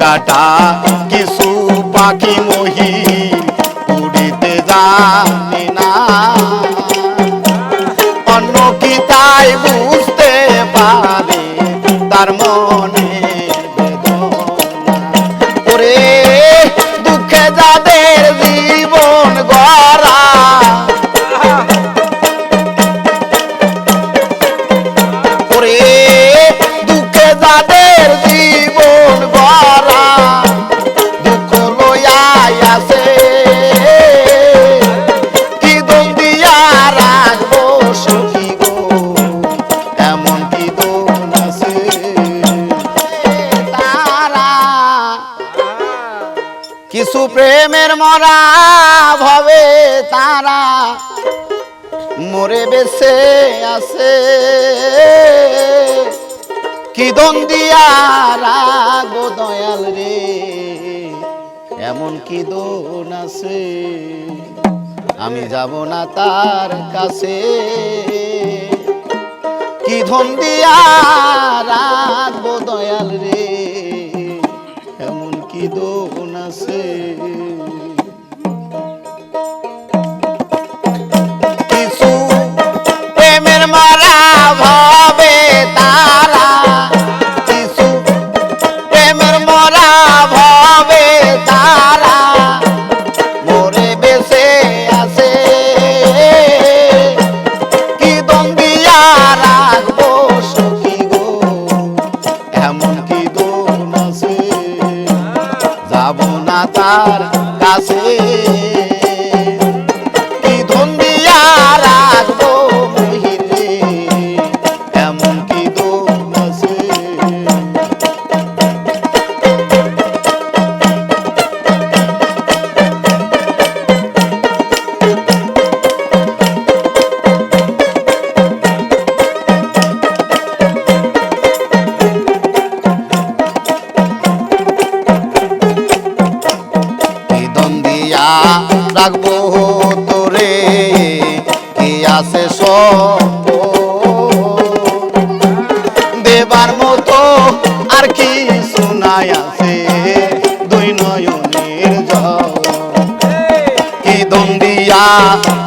কাটা কিছু পাখি মহি উড়িতে জানি না। অন্য কি তাই বুঝতে পারে তার মনে প্রেমের মরা ভবে তারা মরে বেছে আছে। কি দিয়া রাগো দয়াল রে, এমন কি দোন আছে? আমি যাব না তার কাছে। কি ধন দিয়া রাখব দয়াল রে, এমন কি দোন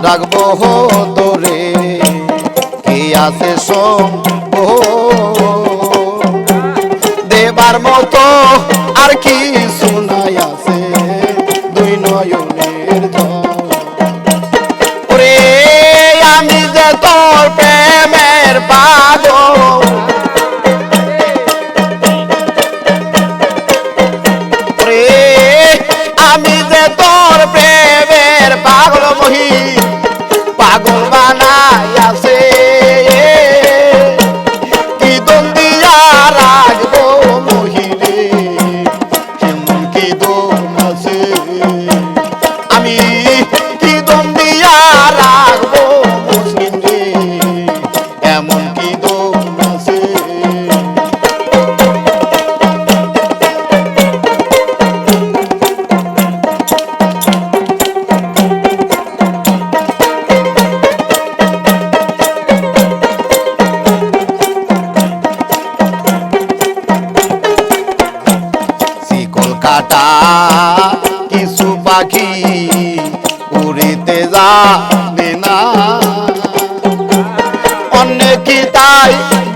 রাখব তোরে। কে আছে সব দেবার মতো আর কি শোনাই আছে দুই নয়নের ওরে, আমি যে তোর প্রেমের পাগল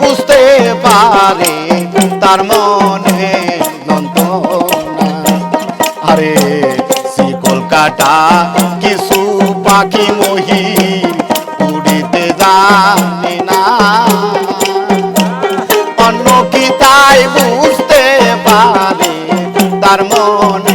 বুঝতে পারে, তার মনে যন্ত্রণা। আরে শিকল কাটা কিছু পাখি মহি উড়িতে জানে না। অন্য কি তাই বুঝতে পারে, তার মনে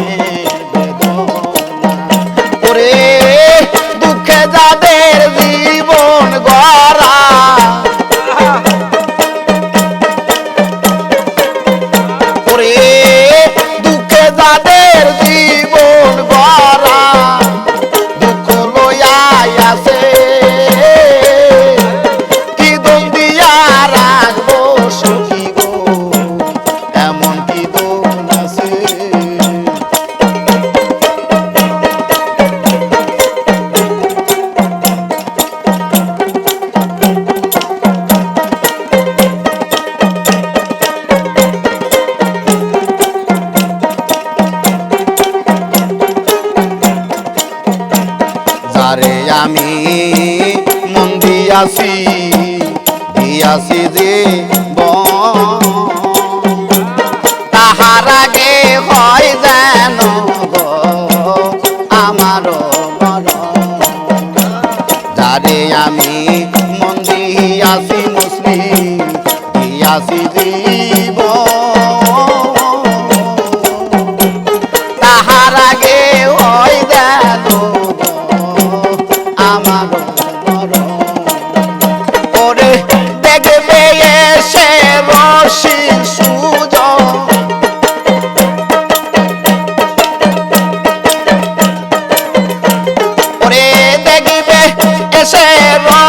তারে আমি মন দিয়াছি দিয়াছি যে আমার যারে আমি